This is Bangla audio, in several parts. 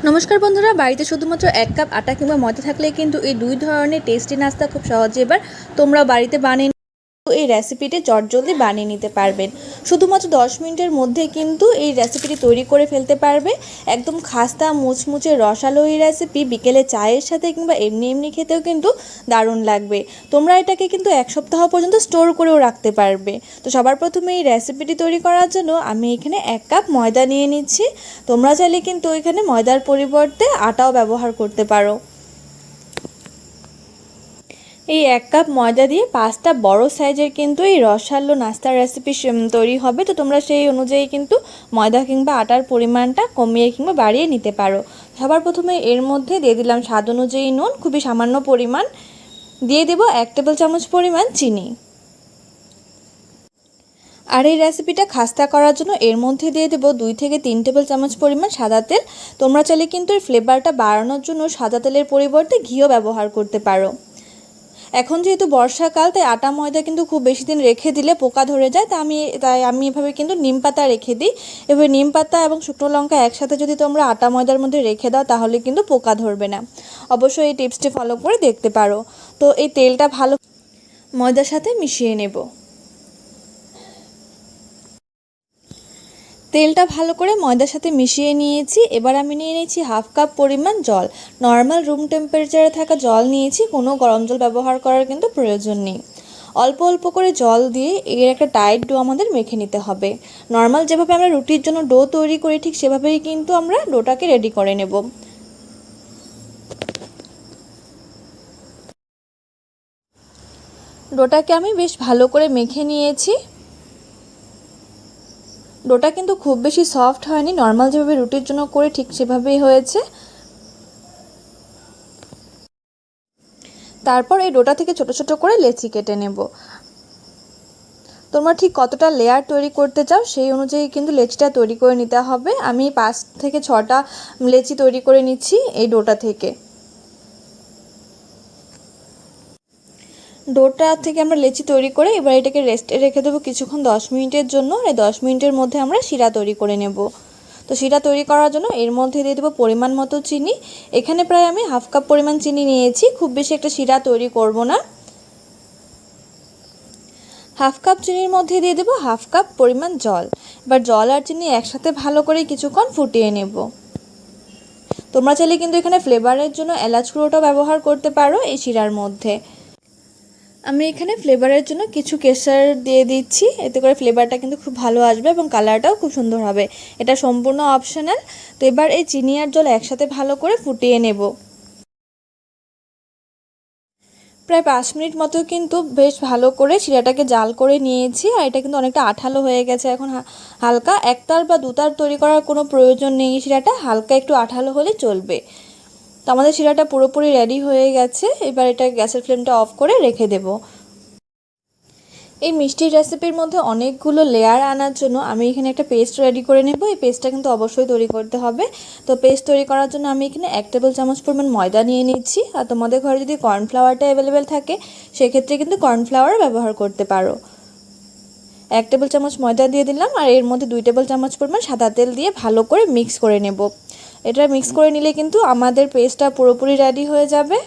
নমস্কার বন্ধুরা, বাড়িতে শুধুমাত্র এক কাপ আটা কিংবা ময়দা থাকলে কিন্তু এই দুই ধরনের টেস্টি নাস্তা খুব সহজে এবার তোমরা বাড়িতে বানিয়ে এই রেসিপিটি চটজলদি বানিয়ে নিতে পারবেন। শুধুমাত্র দশ মিনিটের মধ্যে কিন্তু এই রেসিপিটি তৈরি করে ফেলতে পারবে। একদম খাস্তা, মুচমুচে, রসালো এই রেসিপি বিকেলে চায়ের সাথে কিংবা এমনি এমনি খেতেও কিন্তু দারুণ লাগবে। তোমরা এটাকে কিন্তু এক সপ্তাহ পর্যন্ত স্টোর করেও রাখতে পারবে। তো সবার প্রথমে এই রেসিপিটি তৈরি করার জন্য আমি এখানে এক কাপ ময়দা নিয়ে নিচ্ছি। তোমরা চাইলে কিন্তু এখানে ময়দার পরিবর্তে আটাও ব্যবহার করতে পারো। এই এক কাপ ময়দা দিয়ে পাঁচটা বড় সাইজের কিন্তু এই রসালো নাস্তার রেসিপি তৈরি হবে। তো তোমরা সেই অনুযায়ী কিন্তু ময়দা কিংবা আটার পরিমাণটা কমিয়ে কিংবা বাড়িয়ে নিতে পারো। সবার প্রথমে এর মধ্যে দিয়ে দিলাম স্বাদ অনুযায়ী নুন, খুবই সামান্য পরিমাণ। দিয়ে দেব এক টেবিল চামচ পরিমাণ চিনি। আর এই রেসিপিটা খাস্তা করার জন্য এর মধ্যে দিয়ে দেবো দুই থেকে তিন টেবিল চামচ পরিমাণ সাদা তেল। তোমরা চাইলে কিন্তু এর ফ্লেভারটা বাড়ানোর জন্য সাদা তেলের পরিবর্তে ঘিও ব্যবহার করতে পারো। এখন যেহেতু বর্ষাকাল, তাই আটা ময়দা কিন্তু খুব বেশি দিন রেখে দিলে পোকা ধরে যায় তা আমি, তাই আমি এভাবে কিন্তু নিম পাতা রেখে দিই। এবার নিম পাতা এবং শুকনো লঙ্কা একসাথে যদি তোমরা আটা ময়দার মধ্যে রেখে দাও, তাহলে কিন্তু পোকা ধরবে না। অবশ্যই এই টিপসটি ফলো করে দেখতে পারো। তো এই তেলটা ভালো ময়দার সাথে মিশিয়ে নেব। তেলটা ভালো করে ময়দার সাথে মিশিয়ে নিয়েছি। এবার আমি নিয়ে নিয়েছি হাফ কাপ পরিমাণ জল। নর্মাল রুম টেম্পারেচারে থাকা জল নিয়েছি, কোনো গরম জল ব্যবহার করার কিন্তু প্রয়োজন নেই। অল্প অল্প করে জল দিয়ে এর একটা টাইট ডো আমাদের মেখে নিতে হবে। নর্মাল যেভাবে আমরা রুটির জন্য ডো তৈরি করি, ঠিক সেভাবেই কিন্তু আমরা ডোটাকে রেডি করে নেব। ডোটাকে আমি বেশ ভালো করে মেখে নিয়েছি। ডোটা কিন্তু খুব বেশি সফট হয়নি, নর্মাল যেভাবে রুটির জন্য করে ঠিক সেভাবেই হয়েছে। তারপর এই ডোটা থেকে ছোট ছোট করে লেচি কেটে নেব। তোমরা ঠিক কতটা লেয়ার তৈরি করতে চাও সেই অনুযায়ী কিন্তু লেচিটা তৈরি করে নিতে হবে। আমি পাঁচ থেকে ছটা লেচি তৈরি করে নিচ্ছি এই ডোটা থেকে। ডোটা থেকে আমরা লেচি তৈরি করে এবার এটাকে রেস্টে রেখে দেবো কিছুক্ষণ দশ মিনিটের জন্য। এই দশ মিনিটের মধ্যে আমরা শিরা তৈরি করে নেব। তো শিরা তৈরি করার জন্য এর মধ্যে দিয়ে দেবো পরিমাণ মতো চিনি। এখানে প্রায় আমি হাফ কাপ পরিমাণ চিনি নিয়েছি। খুব বেশি একটা শিরা তৈরি করব না। হাফ কাপ চিনির মধ্যে দিয়ে দেবো হাফ কাপ পরিমাণ জল। এবার জল আর চিনি একসাথে ভালো করে কিছুক্ষণ ফুটিয়ে নেব। তোমরা চাইলে কিন্তু এখানে ফ্লেভারের জন্য এলাচ গুঁড়োটাও ব্যবহার করতে পারো এই শিরার মধ্যে। আমি এখানে ফ্লেভারের জন্য কিছু কেশর দিয়ে দিচ্ছি। এতে করে ফ্লেভারটা কিন্তু খুব ভালো আসবে এবং কালারটাও খুব সুন্দর হবে। এটা সম্পূর্ণ অপশনাল। তো এবার এই চিনি আর জল একসাথে ভালো করে ফুটিয়ে নেব। প্রায় পাঁচ মিনিট মতো কিন্তু বেশ ভালো করে শিরাটাকে জাল করে নিয়েছি। আর এটা কিন্তু অনেকটা আঠালো হয়ে গেছে। এখন হালকা একতার বা দুতার তৈরি করার কোনো প্রয়োজন নেই শিরাটা। হালকা একটু আঠালো হলে চলবে। তো আমাদের শিরাটা পুরোপুরি রেডি হয়ে গেছে। এবার এটা গ্যাসের ফ্লেমটা অফ করে রেখে দেব। এই মিষ্টির রেসিপির মধ্যে অনেকগুলো লেয়ার আনার জন্য আমি এখানে একটা পেস্ট রেডি করে নেব। এই পেস্টটা কিন্তু অবশ্যই তৈরি করতে হবে। তো পেস্ট তৈরি করার জন্য আমি এখানে এক টেবিল চামচ পরিমাণ ময়দা নিয়ে নিচ্ছি। আর তোমাদের ঘরে যদি কর্নফ্লাওয়ারটা অ্যাভেলেবেল থাকে, সেক্ষেত্রে কিন্তু কর্নফ্লাওয়ার ব্যবহার করতে পারো। এক টেবিল চামচ ময়দা দিয়ে দিলাম। আর এর মধ্যে দুই টেবিল চামচ পরিমাণ সাদা তেল দিয়ে ভালো করে মিক্স করে নেব। এটা মিক্স করে নিলে কিন্তু আমাদের পেস্টটা পুরোপুরি রেডি হয়ে যাবে।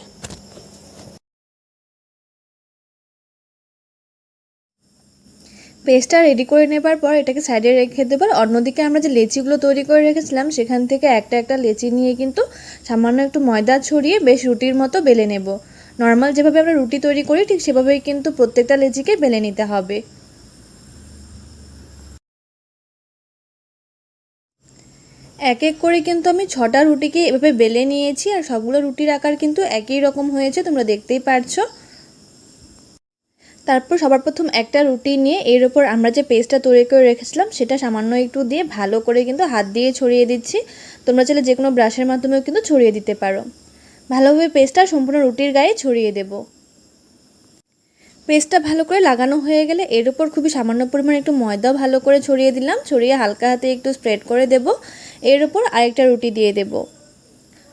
পেস্টটা রেডি করে নেবার পর এটাকে সাইডে রেখে দেবার। অন্যদিকে আমরা যে লেচিগুলো তৈরি করে রেখেছিলাম, সেখান থেকে একটা একটা লেচি নিয়ে কিন্তু সামান্য একটু ময়দা ছড়িয়ে বেশ রুটির মতো বেলে নেব। নর্মাল যেভাবে আমরা রুটি তৈরি করি, ঠিক সেভাবেই কিন্তু প্রত্যেকটা লেচিকে বেলে নিতে হবে। এক এক করে কিন্তু আমি ছটা রুটিকে এভাবে বেলে নিয়েছি আর সবগুলো রুটির আকার কিন্তু একই রকম হয়েছে, তোমরা দেখতেই পারছ। তারপর সবার প্রথম একটা রুটি নিয়ে এর ওপর আমরা যে পেস্টটা তৈরি করে রেখেছিলাম, সেটা সামান্য একটু দিয়ে ভালো করে কিন্তু হাত দিয়ে ছড়িয়ে দিচ্ছি। তোমরা চাইলে যে কোনো ব্রাশের মাধ্যমেও কিন্তু ছড়িয়ে দিতে পারো। ভালোভাবে পেস্টটা সম্পূর্ণ রুটির গায়ে ছড়িয়ে দেবো। পেস্টটা ভালো করে লাগানো হয়ে গেলে এর উপর খুবই সামান্য পরিমাণ একটু ময়দাও ভালো করে ছড়িয়ে দিলাম, ছড়িয়ে হালকা হাতে একটু স্প্রেড করে দেব। এর উপর আরেকটা রুটি দিয়ে দেব।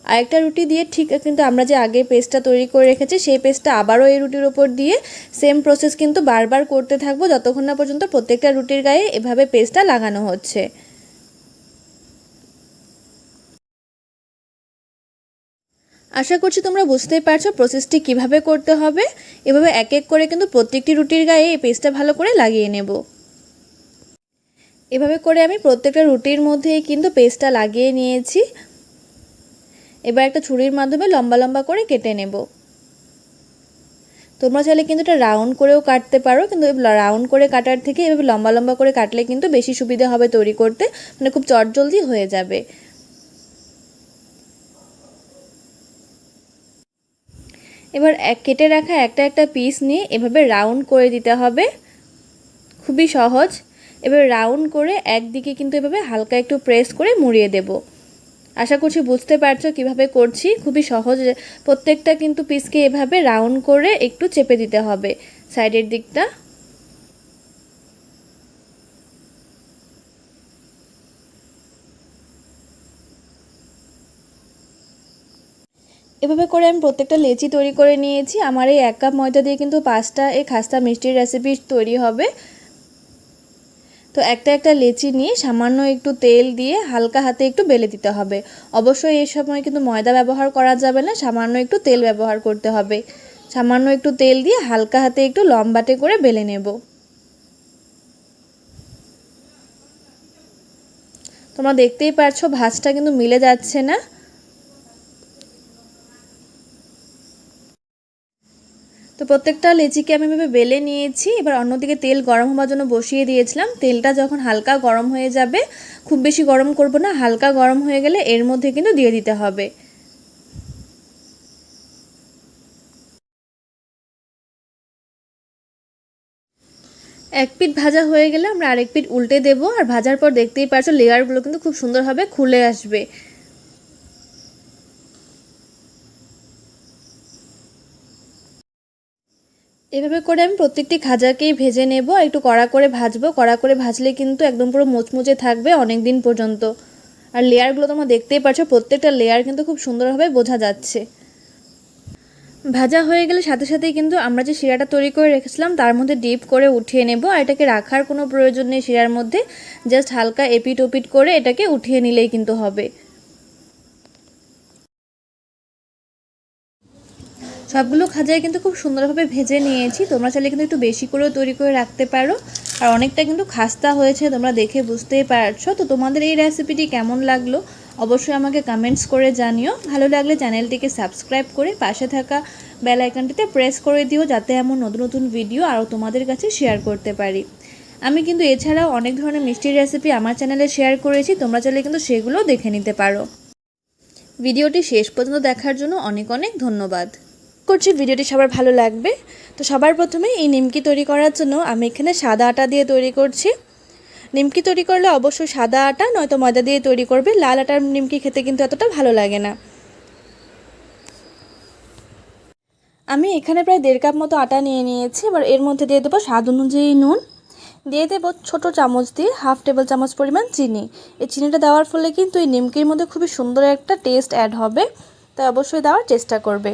আরেকটা রুটি দিয়ে ঠিক কিন্তু আমরা যে আগে পেস্টটা তৈরি করে রেখেছি, সেই পেস্টটা আবারও এই রুটির ওপর দিয়ে সেম প্রসেস কিন্তু বারবার করতে থাকব যতক্ষণ না পর্যন্ত প্রত্যেকটা রুটির গায়ে এভাবে পেস্টটা লাগানো হচ্ছে। আশা করছি তোমরা বুঝতেই পারছ প্রসেসটি কীভাবে করতে হবে। এভাবে এক এক করে কিন্তু প্রত্যেকটি রুটির গায়ে এই পেস্টটা ভালো করে লাগিয়ে নেব। এভাবে করে আমি প্রত্যেকটা রুটির মধ্যেই কিন্তু পেস্টটা লাগিয়ে নিয়েছি। এবার একটা ছুরির মাধ্যমে লম্বা লম্বা করে কেটে নেব। তোমরা চাইলে কিন্তু এটা রাউন্ড করেও কাটতে পারো, কিন্তু রাউন্ড করে কাটার থেকে এভাবে লম্বা লম্বা করে কাটলে কিন্তু বেশি সুবিধা হবে তৈরি করতে মানে খুব চটজলদি হয়ে যাবে। এবার এক কেটে রাখা একটা একটা পিস নিয়ে এভাবে রাউন্ড করে দিতে হবে। খুবই সহজ। এবার রাউন্ড করে একদিকে কিন্তু এভাবে হালকা একটু প্রেস করে মুড়িয়ে দেব। আশা করছি বুঝতে পারছ কীভাবে করছি। খুবই সহজ, প্রত্যেকটা কিন্তু পিসকে এভাবে রাউন্ড করে একটু চেপে দিতে হবে সাইডের দিকটা। এভাবে করে আমি প্রত্যেকটা লেচি তৈরি করে নিয়েছি। আমার এই এক কাপ ময়দা দিয়ে কিন্তু পাঁচটা এই খাস্তা মিষ্টির রেসিপি তৈরি হবে। তো একটা একটা লেচি নিয়ে সামান্য একটু তেল দিয়ে হালকা হাতে একটু বেলে দিতে হবে। অবশ্যই এই সময় কিন্তু ময়দা ব্যবহার করা যাবে না, সামান্য একটু তেল ব্যবহার করতে হবে। সামান্য একটু তেল দিয়ে হালকা হাতে একটু লম্বাটে করে বেলে নেব। তোমরা দেখতেই পারছ ভাজটা কিন্তু মিলে যাচ্ছে না। তো প্রত্যেকটা লেচিকে আমি এভাবে বেলে নিয়েছি। এবার অন্যদিকে তেল গরম হওয়ার জন্য বসিয়ে দিয়েছিলাম। তেলটা যখন হালকা গরম হয়ে যাবে, খুব বেশি গরম করব না, হালকা গরম হয়ে গেলে এর মধ্যে কিন্তু দিয়ে দিতে হবে। এক পিঠ ভাজা হয়ে গেলে আমরা আরেক পিঠ উল্টে দেবো। আর ভাজার পর দেখতেই পারছ, লেয়ারগুলো কিন্তু খুব সুন্দরভাবে খুলে আসবে। এভাবে করে আমি প্রত্যেকটি খাজাকেই ভেজে নেব একটু কড়া করে ভাজবো। কড়া করে ভাজলে কিন্তু একদম পুরো মোচমুচে থাকবে অনেক দিন পর্যন্ত। আর লেয়ারগুলো তোমরা দেখতেই পাচ্ছ প্রত্যেকটা লেয়ার কিন্তু খুব সুন্দরভাবে বোঝা যাচ্ছে। ভাজা হয়ে গেলে সাথে সাথেই কিন্তু আমরা যে শিরাটা তৈরি করে রেখেছিলাম, তার মধ্যে ডিপ করে উঠিয়ে নেব, আর এটাকে রাখার কোনো প্রয়োজন নেই শিরার মধ্যে। জাস্ট হালকা এপিট ওপিট করে এটাকে উঠিয়ে নিলেই কিন্তু হবে। সবগুলো খাজাই কিন্তু খুব সুন্দরভাবে ভেজে নিয়েছি। তোমরা চাইলে কিন্তু একটু বেশি করেও তৈরি করে রাখতে পারো। আর অনেকটা কিন্তু খাস্তা হয়েছে, তোমরা দেখে বুঝতেই পারছ। তো তোমাদের এই রেসিপিটি কেমন লাগল? অবশ্যই আমাকে কমেন্টস করে জানিও। ভালো লাগলে চ্যানেলটিকে সাবস্ক্রাইব করে পাশে থাকা বেল আইকনটিতে প্রেস করে দিও, যাতে এমন নতুন নতুন ভিডিও আরও তোমাদের কাছে শেয়ার করতে পারি। আমি কিন্তু এছাড়াও অনেক ধরনের মিষ্টির রেসিপি আমার চ্যানেলে শেয়ার করেছি। তোমরা চাইলে কিন্তু সেগুলোও দেখে নিতে পারো। ভিডিওটি শেষ পর্যন্ত দেখার জন্য অনেক অনেক ধন্যবাদ। করছি, ভিডিওটি সবার ভালো লাগবে। তো সবার প্রথমে এই নিমকি তৈরি করার জন্য আমি এখানে সাদা আটা দিয়ে তৈরি করছি। নিমকি তৈরি করলে অবশ্যই সাদা আটা, নয়তো ময়দা দিয়ে তৈরি করবে। লাল আটার নিমকি খেতে কিন্তু এতটা ভালো লাগে না। আমি এখানে প্রায় দেড় কাপ মতো আটা নিয়ে নিয়েছি। এবার এর মধ্যে দিয়ে দেবো স্বাদ অনুযায়ী নুন। দিয়ে দেবো ছোটো চামচ দিয়ে হাফ টেবিল চামচ পরিমাণ চিনি। এই চিনিটা দেওয়ার ফলে কিন্তু এই নিমকির মধ্যে খুবই সুন্দর একটা টেস্ট অ্যাড হবে। তাই অবশ্যই দেওয়ার চেষ্টা করবে।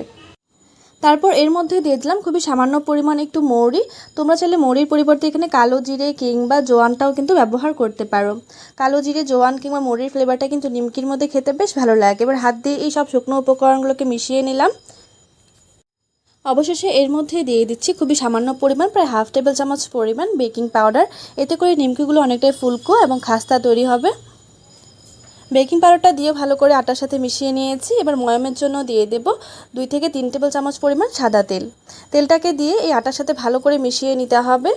তারপর এর মধ্যে দিয়ে দিলাম খুবই সামান্য পরিমাণ একটু মৌরি। তোমরা চাইলে মৌরির পরিবর্তে এখানে কালো জিরে কিংবা জোয়ানটাও কিন্তু ব্যবহার করতে পারো। কালো জিরে, জোয়ান কিংবা মৌরির ফ্লেভারটা কিন্তু নিমকির মধ্যে খেতে বেশ ভালো লাগে। এবার হাত দিয়ে এই সব শুকনো উপকরণগুলোকে মিশিয়ে নিলাম। অবশেষে এর মধ্যে দিয়ে দিচ্ছি খুবই সামান্য পরিমাণ, প্রায় হাফ টেবিল চামচ পরিমাণ বেকিং পাউডার। এতে করে নিমকিগুলো অনেকটাই ফুলকো এবং খাস্তা তৈরি হবে। বেকিং পাউডারটা দিয়ে ভালো করে আটার সাথে মিশিয়ে নিয়েছি। এবার ময়ামের জন্য দিয়ে দেব দুই থেকে তিন টেবিল চামচ পরিমাণ সাদা তেল। তেলটাকে দিয়ে এই আটার সাথে ভালো করে মিশিয়ে নিতে হবে।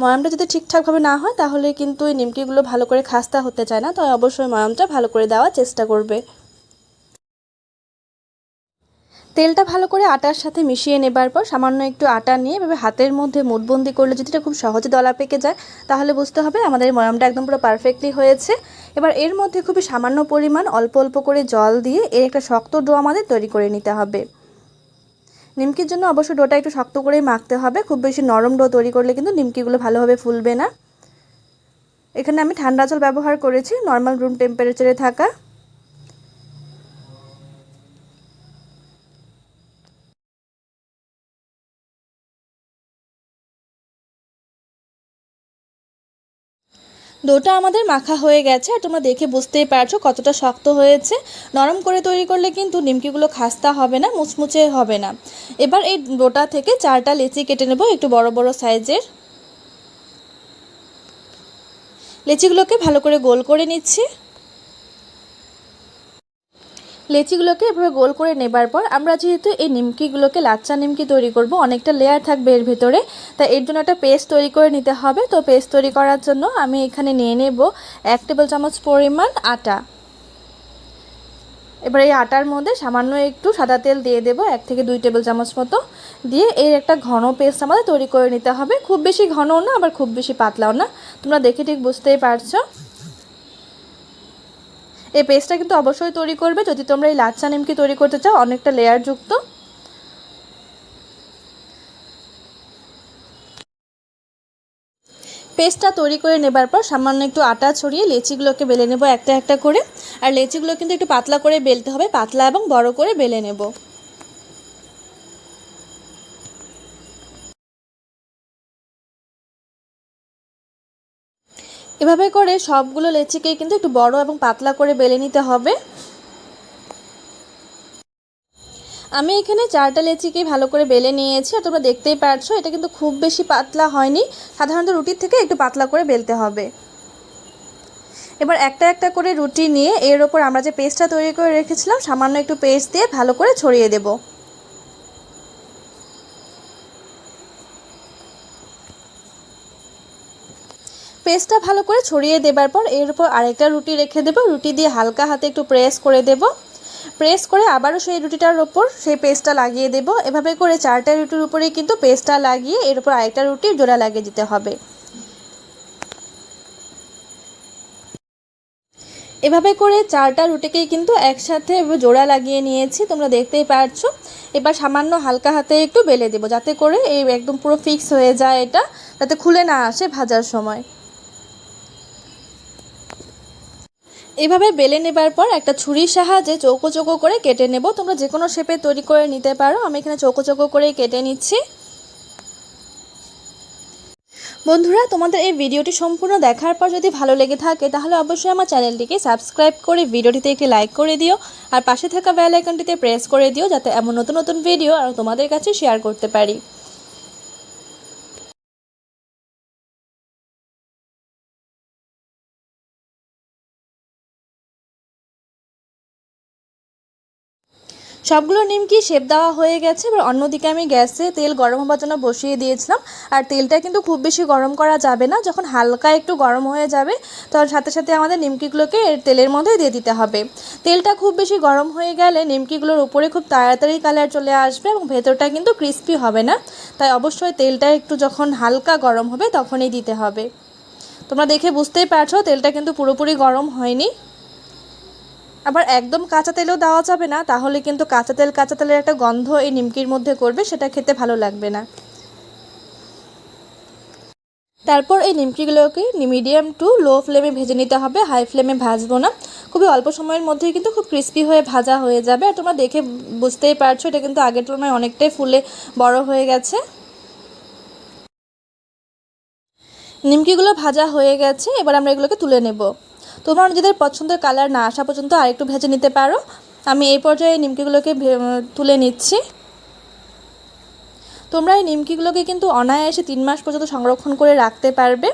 ময়ামটা যদি ঠিকঠাকভাবে না হয়, তাহলে কিন্তু এই নিমকিগুলো ভালো করে খাস্তা হতে চায় না। তাই অবশ্যই ময়ামটা ভালো করে দেওয়ার চেষ্টা করবে। তেলটা ভালো করে আটার সাথে মিশিয়ে নেবার পর সামান্য একটু আটা নিয়ে এভাবে হাতের মধ্যে মুঠবন্দি করলে যদি এটা খুব সহজে দলা পেকে যায়, তাহলে বুঝতে হবে আমাদের ময়ামটা একদম পুরো পারফেক্টলি হয়েছে। এবার এর মধ্যে খুবই সামান্য পরিমাণ অল্প অল্প করে জল দিয়ে এর একটা শক্ত ডো আমাদের তৈরি করে নিতে হবে। নিমকির জন্য অবশ্য ডোটা একটু শক্ত করেই মাখতে হবে। খুব বেশি নরম ডো তৈরি করলে কিন্তু নিমকিগুলো ভালোভাবে ফুলবে না। এখানে আমি ঠান্ডা জল ব্যবহার করেছি, নর্মাল রুম টেম্পারেচারে থাকা। ডোটা আমাদের মাখা হয়ে গেছে আর তোমরা দেখে বুঝতেই পারছ কতটা শক্ত হয়েছে। নরম করে তৈরি করলে কিন্তু নিমকিগুলো খাস্তা হবে না, মুচমুচে হবে না। এবার এই ডোটা থেকে চারটা লেচি কেটে নেব একটু বড় বড় সাইজের। লেচিগুলোকে ভালো করে গোল করে নিচ্ছি। লেচিগুলোকে এভাবে গোল করে নেবার পর আমরা যেহেতু এই নিমকিগুলোকে লাচ্চা নিমকি তৈরি করব, অনেকটা লেয়ার থাকবে এর ভেতরে। তাই এর জন্য একটা পেস্ট তৈরি করে নিতে হবে। তো পেস্ট তৈরি করার জন্য আমি এখানে নিয়ে নেব এক টেবিল চামচ পরিমাণ আটা। এবার এই আটার মধ্যে সামান্য একটু সাদা তেল দিয়ে দেবো, এক থেকে দুই টেবিল চামচ মতো। দিয়ে এর একটা ঘন পেস্ট আমাদের তৈরি করে নিতে হবে। খুব বেশি ঘনও না, আবার খুব বেশি পাতলাও না। তোমরা দেখে ঠিক বুঝতেই পারছ। এই পেস্টটা কিন্তু অবশ্যই তৈরি করবে। যদি তোমরা এই লাচ্চা নিমকি তৈরি করতে চাও, অনেকটা লেয়ার যুক্ত। পেস্টটা তৈরি করে নেবার পর সামান্য একটু আটা ছড়িয়ে লেচিগুলোকে বেলে নেব একটা একটা করে। আর লেচিগুলো কিন্তু একটু পাতলা করে বেলতে হবে। পাতলা এবং বড় করে বেলে নেব। এভাবে করে সবগুলো লেচিকে কিন্তু একটু বড় এবং পাতলা করে বেলে নিতে হবে। আমি এখানে চারটা লেচিকে ভালো করে বেলে নিয়েছি আর তোমরা দেখতেই পারছ, এটা কিন্তু খুব বেশি পাতলা হয়নি। সাধারণত রুটির থেকে একটু পাতলা করে বেলতে হবে। এবার একটা একটা করে রুটি নিয়ে এর ওপর আমরা যে পেস্টটা তৈরি করে রেখেছিলাম, সামান্য একটু পেস্ট দিয়ে ভালো করে ছড়িয়ে দেবো। পেস্টটা ভালো করে ছড়িয়ে দেবার পর এর উপর আরেকটা রুটি রেখে দেবো। রুটি দিয়ে হালকা হাতে একটু প্রেস করে দেব। প্রেস করে আবারও সেই রুটিটার ওপর সেই পেস্টটা লাগিয়ে দেব। এভাবে করে চারটা রুটির উপরেই কিন্তু পেস্টটা লাগিয়ে এর উপর আরেকটা রুটি জোড়া লাগিয়ে দিতে হবে। এভাবে করে চারটা রুটিকেই কিন্তু একসাথে জোড়া লাগিয়ে নিয়েছি, তোমরা দেখতেই পারছ। এবার সামান্য হালকা হাতে একটু বেলে দেবো যাতে করে এই একদম পুরো ফিক্স হয়ে যায় এটা, যাতে খুলে না আসে ভাজার সময়। এভাবে বেলে নেবার পর একটা ছুরির সাহায্যে চৌকো চৌকো করে কেটে নেব। তোমরা যে কোনো শেপে তৈরি করে নিতে পারো। আমি এখানে চৌকো চৌকো করে কেটে নিচ্ছি। বন্ধুরা, তোমাদের এই ভিডিওটি সম্পূর্ণ দেখার পর যদি ভালো লেগে থাকে, তাহলে অবশ্যই আমার চ্যানেলটিকে সাবস্ক্রাইব করে ভিডিওটিতে একটি লাইক করে দিও আর পাশে থাকা বেল আইকনটিতে প্রেস করে দিও যাতে এমন নতুন নতুন ভিডিও আর তোমাদের কাছে শেয়ার করতে পারি। সবগুলো নিমকি শেপ দেওয়া হয়ে গেছে। এবার অন্যদিকে আমি গ্যাসে তেল গরম হবার জন্য বসিয়ে দিয়েছিলাম। আর তেলটা কিন্তু খুব বেশি গরম করা যাবে না। যখন হালকা একটু গরম হয়ে যাবে তখন সাথে সাথে আমাদের নিমকিগুলোকে তেলের মধ্যে দিয়ে দিতে হবে। তেলটা খুব বেশি গরম হয়ে গেলে নিমকিগুলোর উপরে খুব তাড়াতাড়ি কালার চলে আসবে এবং ভেতরটা কিন্তু ক্রিস্পি হবে না। তাই অবশ্যই তেলটা একটু যখন হালকা গরম হবে, তখনই দিতে হবে। তোমরা দেখে বুঝতেই পারছ, তেলটা কিন্তু পুরোপুরি গরম হয়নি। আবার একদম কাঁচা তেলও দেওয়া যাবে না, তাহলে কিন্তু কাঁচা তেল, কাঁচা তেলের একটা গন্ধ এই নিমকির মধ্যে করবে, সেটা খেতে ভালো লাগবে না। তারপর এই নিমকিগুলোকে মিডিয়াম টু লো ফ্লেমে ভেজে নিতে হবে, হাই ফ্লেমে ভাজবো না। খুবই অল্প সময়ের মধ্যেই কিন্তু খুব ক্রিস্পি হয়ে ভাজা হয়ে যাবে, আর তোমরা দেখে বুঝতেই পারছ, এটা কিন্তু আগের তুলনায় অনেকটাই ফুলে বড় হয়ে গেছে। নিমকিগুলো ভাজা হয়ে গেছে, এবার আমরা এগুলোকে তুলে নেব। তোমরা নিজেদের পছন্দের কালার না আসা পর্যন্ত আরেকটু ভেজে নিতে পারো। আমি এই পর্যায়ে নিমকিগুলোকে তুলে নিচ্ছি। তোমরা এই নিমকিগুলোকে কিন্তু অনায়াসে তিন মাস পর্যন্ত সংরক্ষণ করে রাখতে পারবে।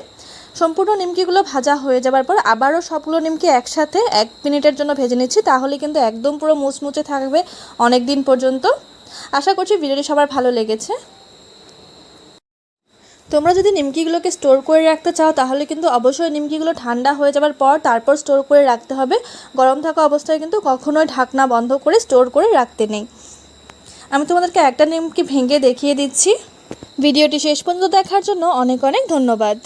সম্পূর্ণ নিমকিগুলো ভাজা হয়ে যাবার পর আবারও সবগুলো নিমকি একসাথে এক মিনিটের জন্য ভেজে নিচ্ছি, তাহলে কিন্তু একদম পুরো মুচমুচে থাকবে অনেক দিন পর্যন্ত। আশা করছি ভিডিওটি সবার ভালো লেগেছে। তোমরা যদি নিমকিগুলোকে স্টোর করে রাখতে চাও, তাহলে কিন্তু অবশ্যই নিমকিগুলো ঠান্ডা হয়ে যাবার পর তারপর স্টোর করে রাখতে হবে। গরম থাকা অবস্থায় কিন্তু কখনোই ঢাকনা বন্ধ করে স্টোর করে রাখতে নেই। আমি তোমাদেরকে একটা নিমকি ভেঙে দেখিয়ে দিচ্ছি। ভিডিওটি শেষ পর্যন্ত দেখার জন্য অনেক অনেক ধন্যবাদ।